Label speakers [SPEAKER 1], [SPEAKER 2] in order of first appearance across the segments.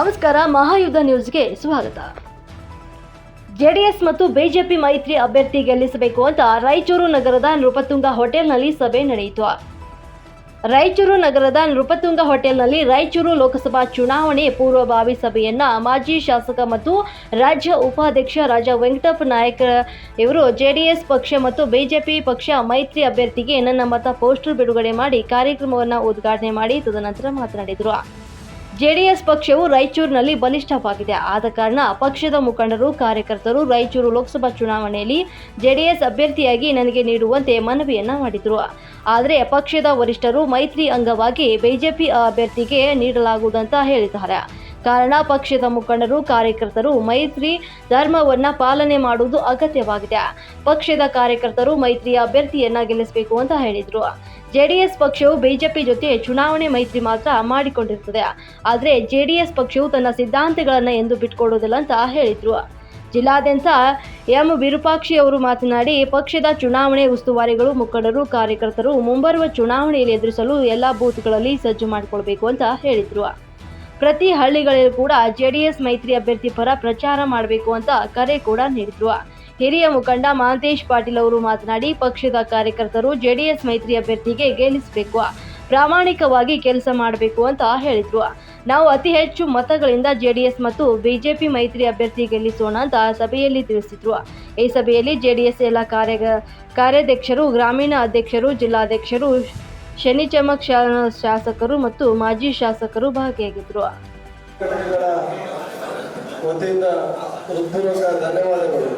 [SPEAKER 1] ನಮಸ್ಕಾರ, ಮಹಾಯುದ್ಧ ನ್ಯೂಸ್ಗೆ ಸ್ವಾಗತ. ಜೆಡಿಎಸ್ ಮತ್ತು ಬಿಜೆಪಿ ಮೈತ್ರಿ ಅಭ್ಯರ್ಥಿ ಗೆಲ್ಲಿಸಬೇಕು ಅಂತ ರಾಯಚೂರು ನಗರದ ನೃಪತುಂಗ ಹೋಟೆಲ್ನಲ್ಲಿ ಸಭೆ ನಡೆಯಿತು. ರಾಯಚೂರು ನಗರದ ನೃಪತುಂಗ ಹೋಟೆಲ್ನಲ್ಲಿ ರಾಯಚೂರು ಲೋಕಸಭಾ ಚುನಾವಣೆ ಪೂರ್ವಭಾವಿ ಸಭೆಯನ್ನ ಮಾಜಿ ಶಾಸಕ ಮತ್ತು ರಾಜ್ಯ ಉಪಾಧ್ಯಕ್ಷ ರಾಜ ವೆಂಕಟಪ್ಪ ನಾಯಕ ಇವರು ಜೆಡಿಎಸ್ ಪಕ್ಷ ಮತ್ತು ಬಿಜೆಪಿ ಪಕ್ಷ ಮೈತ್ರಿ ಅಭ್ಯರ್ಥಿಗೆ ನನ್ನ ಮತ ಪೋಸ್ಟರ್ ಬಿಡುಗಡೆ ಮಾಡಿ ಕಾರ್ಯಕ್ರಮವನ್ನು ಉದ್ಘಾಟನೆ ಮಾಡಿ, ತದನಂತರ ಮಾತನಾಡಿದರು. ಜೆಡಿಎಸ್ ಪಕ್ಷವು ರಾಯಚೂರಿನಲ್ಲಿ ಬಲಿಷ್ಠವಾಗಿದೆ. ಆದ ಕಾರಣ ಪಕ್ಷದ ಮುಖಂಡರು, ಕಾರ್ಯಕರ್ತರು ರಾಯಚೂರು ಲೋಕಸಭಾ ಚುನಾವಣೆಯಲ್ಲಿ ಜೆಡಿಎಸ್ ಅಭ್ಯರ್ಥಿಯಾಗಿ ನನಗೆ ನೀಡುವಂತೆ ಮನವಿಯನ್ನ ಮಾಡಿದರು. ಆದರೆ ಪಕ್ಷದ ವರಿಷ್ಠರು ಮೈತ್ರಿ ಅಂಗವಾಗಿ ಬಿಜೆಪಿ ಅಭ್ಯರ್ಥಿಗೆ ನೀಡಲಾಗುವುದಂತ ಹೇಳಿದ್ದಾರೆ. ಕಾರಣ ಪಕ್ಷದ ಮುಖಂಡರು, ಕಾರ್ಯಕರ್ತರು ಮೈತ್ರಿ ಧರ್ಮವನ್ನ ಪಾಲನೆ ಮಾಡುವುದು ಅಗತ್ಯವಾಗಿದೆ. ಪಕ್ಷದ ಕಾರ್ಯಕರ್ತರು ಮೈತ್ರಿಯ ಅಭ್ಯರ್ಥಿಯನ್ನ ಗೆಲ್ಲಿಸಬೇಕು ಅಂತ ಹೇಳಿದ್ರು. ಜೆಡಿಎಸ್ ಪಕ್ಷವು ಬಿಜೆಪಿ ಜೊತೆ ಚುನಾವಣೆ ಮೈತ್ರಿ ಮಾತ್ರ ಮಾಡಿಕೊಂಡಿರ್ತದೆ. ಆದರೆ ಜೆಡಿಎಸ್ ಪಕ್ಷವು ತನ್ನ ಸಿದ್ಧಾಂತಗಳನ್ನು ಎಂದು ಬಿಟ್ಕೊಡೋದಿಲ್ಲ ಅಂತ ಹೇಳಿದ್ರು. ಜಿಲ್ಲಾದ್ಯಂತ ಎಂ ವಿರೂಪಾಕ್ಷಿ ಅವರು ಮಾತನಾಡಿ, ಪಕ್ಷದ ಚುನಾವಣೆ ಉಸ್ತುವಾರಿಗಳು, ಮುಖಂಡರು, ಕಾರ್ಯಕರ್ತರು ಮುಂಬರುವ ಚುನಾವಣೆಯಲ್ಲಿ ಎದುರಿಸಲು ಎಲ್ಲ ಬೂತ್ಗಳಲ್ಲಿ ಸಜ್ಜು ಮಾಡಿಕೊಳ್ಬೇಕು ಅಂತ ಹೇಳಿದರು. ಪ್ರತಿ ಹಳ್ಳಿಗಳಲ್ಲೂ ಕೂಡ ಜೆಡಿಎಸ್ ಮೈತ್ರಿ ಅಭ್ಯರ್ಥಿ ಪರ ಪ್ರಚಾರ ಮಾಡಬೇಕು ಅಂತ ಕರೆ ಕೂಡ ನೀಡಿದ್ರು. ಹಿರಿಯ ಮುಖಂಡ ಮಹಂತೇಶ್ ಪಾಟೀಲ್ ಅವರು ಮಾತನಾಡಿ, ಪಕ್ಷದ ಕಾರ್ಯಕರ್ತರು ಜೆಡಿಎಸ್ ಮೈತ್ರಿ ಅಭ್ಯರ್ಥಿಗೆ ಗೆಲ್ಲಿಸಬೇಕು, ಪ್ರಾಮಾಣಿಕವಾಗಿ ಕೆಲಸ ಮಾಡಬೇಕು ಅಂತ ಹೇಳಿದರು. ನಾವು ಅತಿ ಹೆಚ್ಚು ಮತಗಳಿಂದ ಜೆಡಿಎಸ್ ಮತ್ತು ಬಿಜೆಪಿ ಮೈತ್ರಿ ಅಭ್ಯರ್ಥಿ ಗೆಲ್ಲಿಸೋಣ ಅಂತ ಸಭೆಯಲ್ಲಿ ತಿಳಿಸಿದ್ರು. ಈ ಸಭೆಯಲ್ಲಿ ಜೆಡಿಎಸ್ ಎಲ್ಲ ಕಾರ್ಯ, ಕಾರ್ಯಾಧ್ಯಕ್ಷರು, ಗ್ರಾಮೀಣ ಅಧ್ಯಕ್ಷರು, ಜಿಲ್ಲಾಧ್ಯಕ್ಷರು ಶನಿಚಮಕ್ ಚಮಕ್ ಶಾಸಕರು ಮತ್ತು ಮಾಜಿ ಶಾಸಕರು ಭಾಗಿಯಾಗಿದ್ದರು
[SPEAKER 2] ವತಿಯಿಂದ ಹೃತ್ಪೂರ್ವಕ ಧನ್ಯವಾದಗಳು.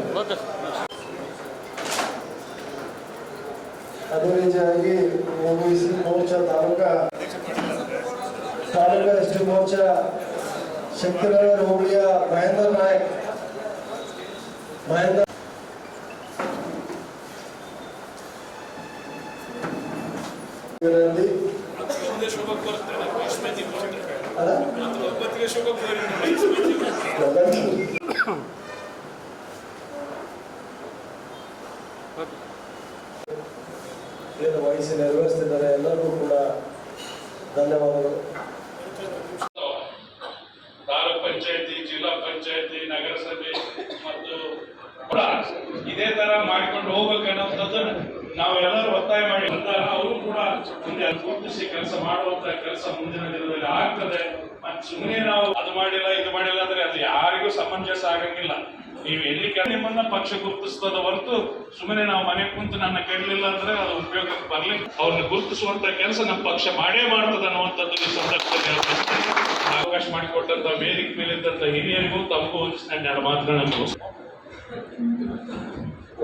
[SPEAKER 2] ಅದೇ ರೀತಿಯಾಗಿ OBC morcha taluka taluka S T morcha Shaktinagar ಹೋಬಳಿಯ ಮಹೇಂದ್ರ ನಾಯಕ್, ಮಹೇಂದ್ರ ಅಲ್ಲ ಏನು ವಹಿಸಿ ನೆರವೇರಿಸ್ತಿದ್ದಾರೆ ಎಲ್ಲರಿಗೂ ಕೂಡ ಧನ್ಯವಾದಗಳು
[SPEAKER 3] ತಾಲೂಕ್ ಪಂಚಾಯತಿ ಜಿಲ್ಲಾ ಪಂಚಾಯತಿ ನಗರಸಭೆ ಮತ್ತು ಇದೇ ತರ ಮಾಡ್ಕೊಂಡು ಹೋಗ್ಬೇಕನ್ನೋಂಥದ್ದು ನಾವೆಲ್ಲರೂ ಒತ್ತಾಯ ಮಾಡಿ ಬಂದಾಗ ಅವರು ಕೂಡ ಮುಂದೆ ಗುರುತಿಸಿ ಕೆಲಸ ಮಾಡುವಂತ ಕೆಲಸ ಮುಂದಿನ ದಿನದಲ್ಲಿ ಆಗ್ತದೆ. ಮತ್ತೆ ಸುಮ್ಮನೆ ನಾವು ಅದು ಮಾಡಿಲ್ಲ, ಇದು ಮಾಡಿಲ್ಲ ಅಂದ್ರೆ ಅದು ಯಾರಿಗೂ ಸಮಂಜಸ ಆಗಂಗಿಲ್ಲ. ನೀವು ಎಲ್ಲಿ ನಿಮ್ಮನ್ನ ಪಕ್ಷ ಗುರುತಿಸ್ತದ ಹೊರತು ಸುಮ್ಮನೆ ನಾವು ಮನೆ ಕುಂತು ನನ್ನ ಕೇಳಲಿಲ್ಲ ಅಂದ್ರೆ ಅದು ಉಪಯೋಗಕ್ಕೆ ಬರಲಿ. ಅವ್ರನ್ನ ಗುರುತಿಸುವಂತ ಕೆಲಸ ನಮ್ಮ ಪಕ್ಷ ಮಾಡೇ ಮಾಡ್ತದೆ ಅನ್ನುವಂಥದ್ದು ಈ ಸಂದರ್ಭದಲ್ಲಿ ಅವಕಾಶ ಮಾಡಿಕೊಟ್ಟಂತ ವೇದಿಕೆ ಮೇಲಿದ್ದಂತ ಹಿರಿಯರಿಗೂ ತಮಗೂ ನನ್ನ ಎರಡು ಮಾತುಗಳನ್ನು.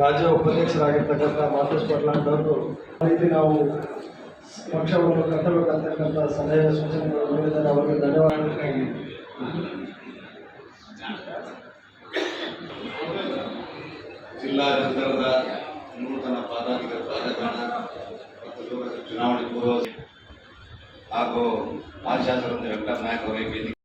[SPEAKER 2] ರಾಜ್ಯ ಉಪಾಧ್ಯಕ್ಷರಾಗಿರ್ತಕ್ಕಂಥ ಮಾತೇಶ್ ಪಟ್ಲಾಂಡ್ ಅವರು ರೀತಿ ನಾವು ಪಕ್ಷವನ್ನು ಕಟ್ಟಬೇಕಂತಕ್ಕಂಥ ಸಲಹೆ ಸೂಚನೆಗಳು ಅವರಿಗೆ ಅವರಿಗೆ ಧನ್ಯವಾದಗಳಾಗಿ
[SPEAKER 4] ಜಿಲ್ಲಾಧಿಕಾರದ ನೂತನ ಪಾದಾಧಿಕ ರಾಜಕಾರಣ ಮತ್ತು ಲೋಕಸಭೆ ಚುನಾವಣೆ ಪೂರ್ವ ಹಾಗೂ ಮಾಜಿ ಶಾಸಕರಾದ ವೆಂಕಟ ನಾಯಕ್ ಅವರಿಗೆ